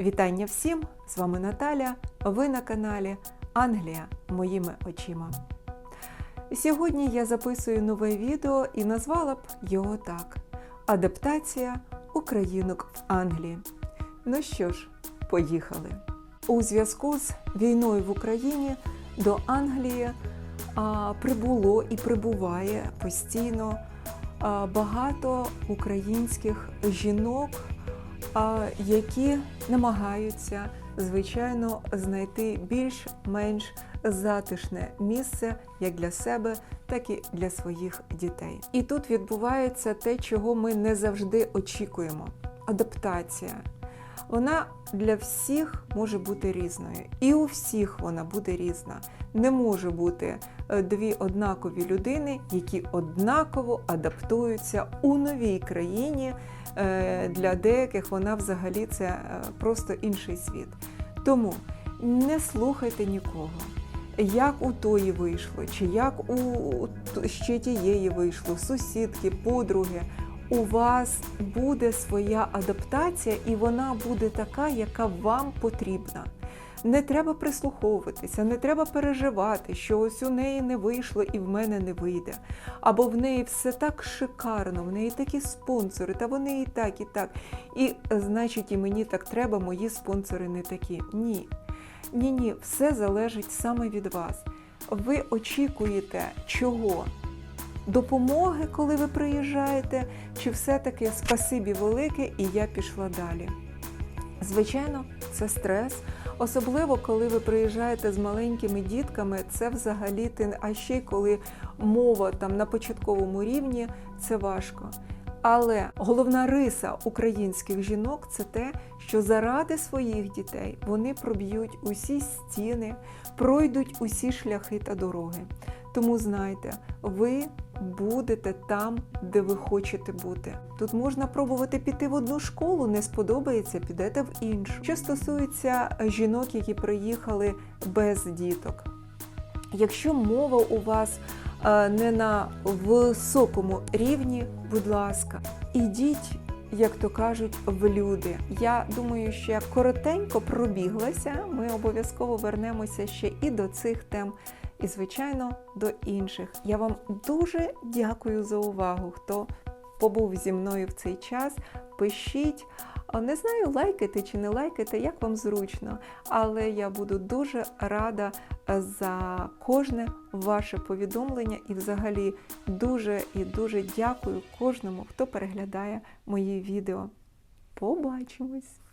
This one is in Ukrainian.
Вітання всім! З вами Наталя. Ви на каналі Англія моїми очима. Сьогодні я записую нове відео і назвала б його так: Адаптація українок в Англії. Ну що ж, поїхали. У зв'язку з війною в Україні до Англії а, прибуло і прибуває постійно а, багато українських жінок, які намагаються, звичайно, знайти більш-менш затишне місце як для себе, так і для своїх дітей. І тут відбувається те, чого ми не завжди очікуємо: адаптація. Вона для всіх може бути різною, і у всіх вона буде різна. Не може бути дві однакові людини, які однаково адаптуються у новій країні. Е, Для деяких вона взагалі це е, просто інший світ. Тому не слухайте нікого. Як у тої вийшло, чи як у ще тієї вийшло, сусідки, подруги. У вас буде своя адаптація, і вона буде така, яка вам потрібна. Не треба прислуховуватися, не треба переживати, що ось у неї не вийшло і в мене не вийде. Або в неї все так шикарно, в неї такі спонсори, та вони і так, і так. І значить, і мені так треба, мої спонсори не такі. Ні. Ні, ні, все залежить саме від вас. Ви очікуєте чого? Допомоги, коли ви приїжджаєте, чи все-таки спасибі велике, і я пішла далі. Звичайно, це стрес, особливо коли ви приїжджаєте з маленькими дітками, це взагалі ти, а ще коли мова там на початковому рівні, це важко. Але головна риса українських жінок це те, що заради своїх дітей вони проб'ють усі стіни, пройдуть усі шляхи та дороги. Тому знайте, ви будете там, де ви хочете бути. Тут можна пробувати піти в одну школу, не сподобається, підете в іншу. Що стосується жінок, які приїхали без діток. Якщо мова у вас е, не на високому рівні, будь ласка, ідіть, як то кажуть, в люди. Я думаю, що я коротенько пробіглася. Ми обов'язково вернемося ще і до цих тем, і, звичайно, до інших. Я вам дуже дякую за увагу, хто побув зі мною в цей час. Пишіть. Не знаю, лайкайте чи не лайкайте, як вам зручно, але я буду дуже рада за кожне ваше повідомлення і, взагалі, дуже і дуже дякую кожному, хто переглядає мої відео. Побачимось!